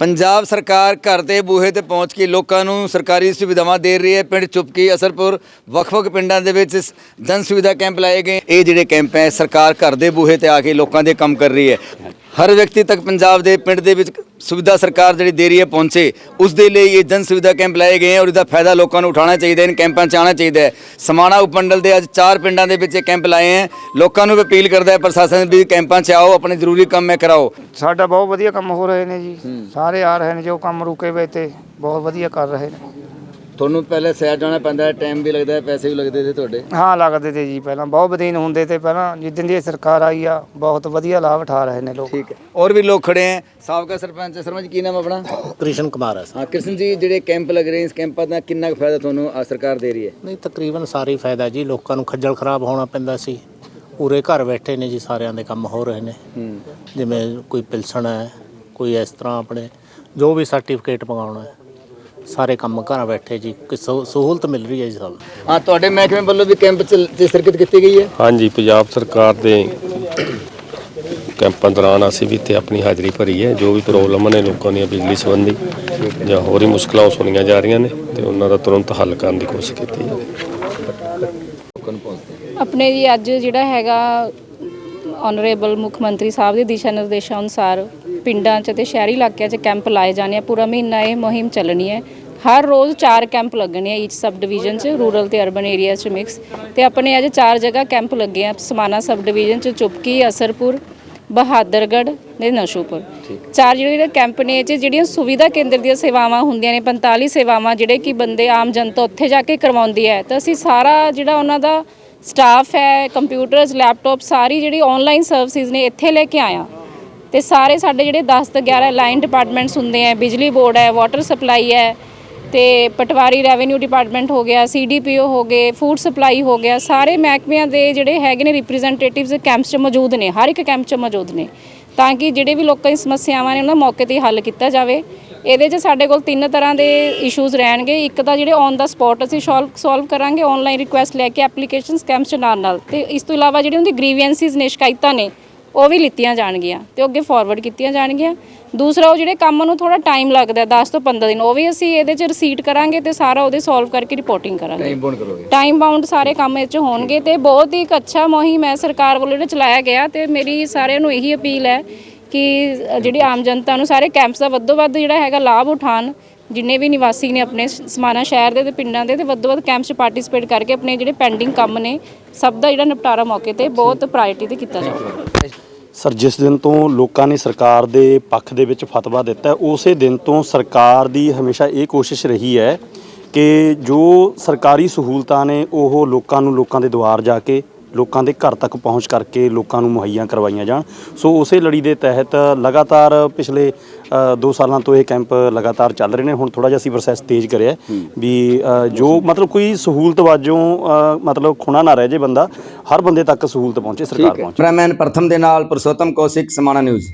ਪੰਜਾਬ ਸਰਕਾਰ ਘਰ ਦੇ ਬੂਹੇ ਤੇ ਪਹੁੰਚ ਕੇ ਲੋਕਾਂ ਨੂੰ ਸਰਕਾਰੀ ਸੁਵਿਧਾਵਾਂ ਦੇ ਰਹੀ ਹੈ। ਪਿੰਡ ਚੁਪਕੀ, ਅਸਰਪੁਰ, ਵੱਖ-ਵੱਖ ਪਿੰਡਾਂ ਦੇ ਵਿੱਚ ਜਨ ਸੁਵਿਧਾ ਕੈਂਪ ਲਾਏ ਗਏ। ਇਹ ਜਿਹੜੇ ਕੈਂਪ ਹੈ, ਸਰਕਾਰ ਘਰ ਦੇ ਬੂਹੇ ਤੇ ਆ ਕੇ ਲੋਕਾਂ ਦੇ ਕੰਮ ਕਰ ਰਹੀ ਹੈ। ਹਰ ਵਿਅਕਤੀ ਤੱਕ ਪੰਜਾਬ ਦੇ ਪਿੰਡ ਦੇ ਵਿੱਚ ਸੁਵਿਧਾ ਸਰਕਾਰ ਜਿਹੜੀ ਦੇ ਰਹੀ ਹੈ ਪਹੁੰਚੇ ਉਸ ਦੇ ਲਈ ਇਹ ਜਨ ਸੁਵਿਧਾ ਕੈਂਪ ਲਾਏ ਗਏ ਹੈ ਔਰ ਇਹਦਾ ਫਾਇਦਾ ਲੋਕਾਂ ਨੂੰ ਉਠਾਉਣਾ ਚਾਹੀਦਾ ਹੈ ਇਨ ਕੈਂਪਾਂ 'ਚ ਆਉਣਾ ਚਾਹੀਦਾ ਹੈ। ਸਮਾਣਾ ਉਪਮੰਡਲ ਦੇ ਅੱਜ ਚਾਰ ਪਿੰਡਾਂ ਦੇ ਵਿੱਚ ਇਹ ਕੈਂਪ ਲਾਏ ਹੈ। ਲੋਕਾਂ ਨੂੰ ਵੀ ਅਪੀਲ ਕਰਦਾ ਹੈ ਪ੍ਰਸ਼ਾਸਨ ਵੀ ਕੈਂਪਾਂ 'ਚ ਆਓ ਆਪਣੇ ਜ਼ਰੂਰੀ ਕੰਮ ਹੈ ਕਰਾਓ। ਸਾਡਾ ਬਹੁਤ ਵਧੀਆ ਕੰਮ ਹੋ ਰਹੇ ਨੇ ਜੀ। ਸਾਰੇ ਆ ਰਹੇ ਨੇ ਜੋ ਕੰਮ ਰੁਕੇ ਹੋਏ ਤੇ ਬਹੁਤ ਵਧੀਆ ਕਰ ਰਹੇ ਨੇ। ਤੁਹਾਨੂੰ ਪਹਿਲੇ ਸ਼ਹਿਰ ਜਾਣਾ ਪੈਂਦਾ ਹੈ ਟਾਈਮ ਵੀ ਲੱਗਦਾ ਹੈ ਪੈਸੇ ਵੀ ਲੱਗਦੇ ਤੇ ਤੁਹਾਡੇ? ਹਾਂ ਲੱਗਦੇ ਤੇ ਜੀ ਪਹਿਲਾਂ ਬਹੁਤ ਬਦੀਨ ਹੁੰਦੇ ਤੇ ਪਹਿਲਾਂ ਜਿੱਦਣ ਦੀ ਇਹ ਸਰਕਾਰ ਆਈ ਆ ਬਹੁਤ ਵਧੀਆ ਲਾਭ ਉਠਾ ਰਹੇ ਨੇ ਲੋਕ। ਠੀਕ ਹੈ। ਔਰ ਵੀ ਲੋਕ ਖੜੇ ਹੈ ਸਾਬਕਾ ਸਰਪੰਚ ਸਰਪੰਚ ਕੀ ਨਾਮ ਆਪਣਾ? ਕ੍ਰਿਸ਼ਨ ਕੁਮਾਰ ਹੈ ਹਾਂ ਕ੍ਰਿਸ਼ਨ ਜੀ ਜਿਹੜੇ ਕੈਂਪ ਲੱਗ ਰਹੇ ਨੇ, ਇਸ ਕੈਂਪਾਂ ਦਾ ਕਿੰਨਾ ਕੁ ਫਾਇਦਾ ਤੁਹਾਨੂੰ ਆਹ ਸਰਕਾਰ ਦੇ ਰਹੀ ਹੈ? ਨਹੀਂ ਤਕਰੀਬਨ ਸਾਰੀ ਫਾਇਦਾ ਜੀ ਲੋਕਾਂ ਨੂੰ ਖੱਜਲ ਖਰਾਬ ਹੋਣਾ ਪੈਂਦਾ ਸੀ। ਪੂਰੇ ਘਰ ਬੈਠੇ ਨੇ ਜੀ ਸਾਰਿਆਂ ਦੇ ਕੰਮ ਹੋ ਰਹੇ ਨੇ। ਜਿਵੇਂ ਕੋਈ ਪਿਲਸਣ ਹੈ ਕੋਈ ਇਸ ਤਰ੍ਹਾਂ ਆਪਣੇ ਜੋ ਵੀ ਸਰਟੀਫਿਕੇਟ ਮੰਗਾਉਣਾ ਹੈ। ਸਾਰੇ ਕੰਮ ਘਰ ਬੈਠੇ ਜੀ। ਕੋਈ ਸਹੂ- ਸਹੂਲਤ ਮਿਲ ਰਹੀ ਹੈ ਜੀ ਸਭ ਹਾਂ ਤੁਹਾਡੇ ਮਹਿਕਮੇ ਵੱਲੋਂ ਵੀ ਕੈਂਪ ਚ ਸ਼ਿਰਕਤ ਕੀਤੀ ਗਈ ਹੈ? ਹਾਂਜੀ ਪੰਜਾਬ ਸਰਕਾਰ ਦੇ ਕੈਂਪਾਂ ਦੌਰਾਨ ਅਸੀਂ ਵੀ ਇੱਥੇ ਆਪਣੀ ਹਾਜ਼ਰੀ ਭਰੀ ਹੈ। ਜੋ ਵੀ ਪ੍ਰੋਬਲਮ ਨੇ ਲੋਕਾਂ ਦੀਆਂ ਬਿਜਲੀ ਸੰਬੰਧੀ ਜਾਂ ਹੋਰ ਹੀ ਮੁਸ਼ਕਲਾਂ ਉਹ ਸੁਣੀਆਂ ਜਾ ਰਹੀਆਂ ਨੇ ਤੇ ਉਹਨਾਂ ਦਾ ਤੁਰੰਤ ਹੱਲ ਕਰਨ ਦੀ ਕੋਸ਼ਿਸ਼ ਕੀਤੀ ਜਾਵੇ ਆਪਣੇ ਜੀ ਅੱਜ ਜਿਹੜਾ ਹੈਗਾ ਆਨਰੇਬਲ ਮੁੱਖ ਮੰਤਰੀ ਸਾਹਿਬ ਦੇ ਦਿਸ਼ਾ ਨਿਰਦੇਸ਼ਾਂ ਅਨੁਸਾਰ ਪਿੰਡਾਂ 'ਚ ਤੇ ਸ਼ਹਿਰੀ ਇਲਾਕਿਆਂ 'ਚ ਕੈਂਪ ਲਾਏ ਜਾਣੇ ਆ। ਪੂਰਾ ਮਹੀਨਾ ਇਹ ਮੁਹਿੰਮ ਚੱਲਣੀ ਹੈ। ਹਰ ਰੋਜ਼ ਚਾਰ ਕੈਂਪ ਲੱਗਣੇ ਆ ਈਚ ਸਬ ਡਿਵੀਜ਼ਨ 'ਚ ਰੂਰਲ ਤੇ ਅਰਬਨ ਏਰੀਆਜ਼ 'ਚ ਮਿਕਸ ਤੇ ਆਪਣੇ ਅੱਜ ਚਾਰ ਜਗ੍ਹਾ ਕੈਂਪ ਲੱਗੇ ਆ। ਸਮਾਨਾ ਸਬ ਡਿਵੀਜ਼ਨ 'ਚ ਚੁਪਕੀ ਅਸਰਪੁਰ ਬਹਾਦਰਗੜ੍ਹ ਤੇ ਨਸ਼ੂਪੁਰ। ਚਾਰ ਜਿਹੜੇ ਕੈਂਪ ਨੇ 'ਚ ਜਿਹੜੀਆਂ ਸੁਵਿਧਾ ਕੇਂਦਰ ਦੀਆਂ ਸੇਵਾਵਾਂ ਹੁੰਦੀਆਂ ਨੇ 45 ਸੇਵਾਵਾਂ ਜਿਹੜੇ ਕਿ ਬੰਦੇ ਆਮ ਜਨਤਾ ਉੱਥੇ ਜਾ ਕੇ ਕਰਵਾਉਂਦੀ ਹੈ। ਤਾਂ ਅਸੀਂ ਸਾਰਾ ਜਿਹੜਾ ਉਹਨਾਂ ਦਾ ਸਟਾਫ ਹੈ ਕੰਪਿਊਟਰਸ ਲੈਪਟਾਪ ਸਾਰੀ ਜਿਹੜੀ ਆਨਲਾਈਨ ਸਰਵਿਸਿਜ਼ ਨੇ ਇੱਥੇ ਲੈ ਕੇ ਆਇਆ ਤੇ ਸਾਰੇ ਸਾਡੇ ਜਿਹੜੇ 10 ਤੋਂ 11 ਲਾਈਨ ਡਿਪਾਰਟਮੈਂਟਸ ਹੁੰਦੇ ਆ, ਬਿਜਲੀ ਬੋਰਡ ਹੈ ਵਾਟਰ ਸਪਲਾਈ ਹੈ ਤੇ ਪਟਵਾਰੀ ਰੈਵਨਿਊ ਡਿਪਾਰਟਮੈਂਟ ਹੋ ਗਿਆ ਸੀਡੀਪੀਓ ਹੋ ਗਏ ਫੂਡ ਸਪਲਾਈ ਹੋ ਗਿਆ, ਸਾਰੇ ਮਹਿਕਮਿਆਂ ਦੇ ਜਿਹੜੇ ਹੈਗੇ ਨੇ ਰਿਪਰੈਜ਼ੈਂਟੇਟਿਵਸ ਕੈਂਪਸ 'ਚ ਮੌਜੂਦ ਨੇ, ਹਰ ਇੱਕ ਕੈਂਪ 'ਚ ਮੌਜੂਦ ਨੇ। ਤਾਂ ਕਿ ਜਿਹੜੇ ਵੀ ਲੋਕਾਂ ਦੀ ਸਮੱਸਿਆਵਾਂ ਨੇ ਉਹਨਾਂ ਮੌਕੇ ਤੇ ਹੱਲ ਕੀਤਾ ਜਾਵੇ। ਇਹਦੇ 'ਚ ਸਾਡੇ ਕੋਲ ਤਿੰਨ ਤਰ੍ਹਾਂ ਦੇ ਇਸ਼ੂਜ਼ ਰਹਿਣਗੇ। ਇੱਕ ਤਾਂ ਜਿਹੜੇ ਔਨ ਦਾ ਸਪੌਟ ਅਸੀਂ ਸੋਲਵ ਕਰਾਂਗੇ ਆਨਲਾਈਨ ਰਿਕੁਐਸਟ ਲੈ ਕੇ ਐਪਲੀਕੇਸ਼ਨਸ ਕੈਂਪਸ 'ਚ ਨਾਲ ਨਾਲ ਤੇ ਇਸ ਤੋਂ ਇਲਾਵਾ ਜਿਹੜੀ ਉਹਦੀ ਗ੍ਰੀਵੈਂਸਿਸ ਨੇ, ਸ਼ਿਕਾਇਤਾਂ ਨੇ ਉਹ ਵੀ ਲਿੱਤੀਆਂ ਜਾਣਗੀਆਂ ਤੇ ਉਹ ਅੱਗੇ ਫਾਰਵਰਡ ਕੀਤੀਆਂ ਜਾਣਗੀਆਂ। ਦੂਸਰਾ ਉਹ ਜਿਹੜੇ ਕੰਮ ਨੂੰ ਥੋੜਾ ਟਾਈਮ ਲੱਗਦਾ ਹੈ, 10 ਤੋਂ 15 ਦਿਨ ਉਹ ਵੀ ਅਸੀਂ ਇਹਦੇ 'ਚ ਰਿਸੀਟ ਕਰਾਂਗੇ ਤੇ ਸਾਰਾ ਉਹਦੇ ਸੋਲਵ ਕਰਕੇ ਰਿਪੋਰਟਿੰਗ ਕਰਾਂਗੇ। ਟਾਈਮ ਬੌਂਡ ਕਰੋਗੇ। ਟਾਈਮ ਬਾਉਂਡ ਸਾਰੇ ਕੰਮ ਇਹ 'ਚ ਹੋਣਗੇ ਤੇ ਬਹੁਤ ਹੀ ਇੱਕ ਅੱਛਾ ਮੁਹਿੰਮ ਹੈ ਸਰਕਾਰ ਵੱਲੋਂ ਜਿਹੜਾ ਚਲਾਇਆ ਗਿਆ ਤੇ ਮੇਰੀ ਸਾਰਿਆਂ ਨੂੰ ਇਹੀ ਅਪੀਲ ਹੈ ਕਿ ਜਿਹੜੀ ਆਮ ਜਨਤਾ ਨੂੰ ਸਾਰੇ ਕੈਂਪਸ ਦਾ ਵੱਧੋ ਵੱਧ ਜਿਹੜਾ ਹੈਗਾ ਲਾਭ ਉਠਾਣ ਜਿੰਨੇ ਵੀ ਨਿਵਾਸੀ ਨੇ ਆਪਣੇ ਸਮਾਣਾ ਸ਼ਹਿਰ ਦੇ ਤੇ ਪਿੰਡਾਂ ਦੇ ਤੇ ਵੱਧੋ ਵੱਧ ਕੈਂਪਸ 'ਚ ਪਾਰਟਿਸਿਪੇਟ ਕਰਕੇ ਆਪਣੇ ਜਿਹੜੇ ਪੈਂਡਿੰਗ ਕੰਮ ਨੇ, ਸਭ ਦਾ ਜਿਹੜਾ ਨਿਪਟਾਰਾ ਮੌਕੇ ਤੇ ਬਹੁਤ ਪ੍ਰਾਇੋਰਟੀ ਤੇ ਕੀਤਾ ਜਾਵੇ ਸਰ, ਜਿਸ ਦਿਨ ਤੋਂ ਲੋਕਾਂ ਨੇ ਸਰਕਾਰ ਦੇ ਪੱਖ ਦੇ ਵਿੱਚ ਫਤਵਾ ਦਿੱਤਾ, ਉਸੇ ਦਿਨ ਤੋਂ ਸਰਕਾਰ ਦੀ ਹਮੇਸ਼ਾ ਇਹ ਕੋਸ਼ਿਸ਼ ਰਹੀ ਹੈ ਕਿ ਜੋ ਸਰਕਾਰੀ ਸਹੂਲਤਾਂ ਨੇ ਉਹ ਲੋਕਾਂ ਨੂੰ ਲੋਕਾਂ ਦੇ ਦੁਆਰ ਜਾ ਕੇ ਲੋਕਾਂ ਦੇ ਘਰ ਤੱਕ ਪਹੁੰਚ ਕਰਕੇ ਲੋਕਾਂ ਨੂੰ ਮੁਹੱਈਆ ਕਰਵਾਈਆਂ ਜਾਣ। ਸੋ ਉਸੇ ਲੜੀ ਦੇ ਤਹਿਤ ਲਗਾਤਾਰ ਪਿਛਲੇ 2 ਸਾਲਾਂ ਤੋਂ ਇਹ ਕੈਂਪ ਲਗਾਤਾਰ ਚੱਲ ਰਹੇ ਨੇ। ਹੁਣ ਥੋੜਾ ਜਿਹਾ ਅਸੀਂ ਪ੍ਰੋਸੈਸ ਤੇਜ਼ ਕਰਿਆ ਵੀ ਜੋ ਮਤਲਬ ਕੋਈ ਸਹੂਲਤ ਵਾਜੋਂ ਮਤਲਬ ਖੁਣਾ ਨਾ ਰਹਿ ਜੇ ਬੰਦਾ ਹਰ ਬੰਦੇ ਤੱਕ ਸਹੂਲਤ ਪਹੁੰਚੇ ਸਰਕਾਰ ਪਹੁੰਚੇ। ਕੈਮਰਾਮੈਨ ਪ੍ਰਥਮ ਦੇ ਨਾਲ ਪੁਰਸ਼ੋਤਮ ਕੌਸ਼ਿਕ ਸਮਾਣਾ ਨਿਊਜ਼।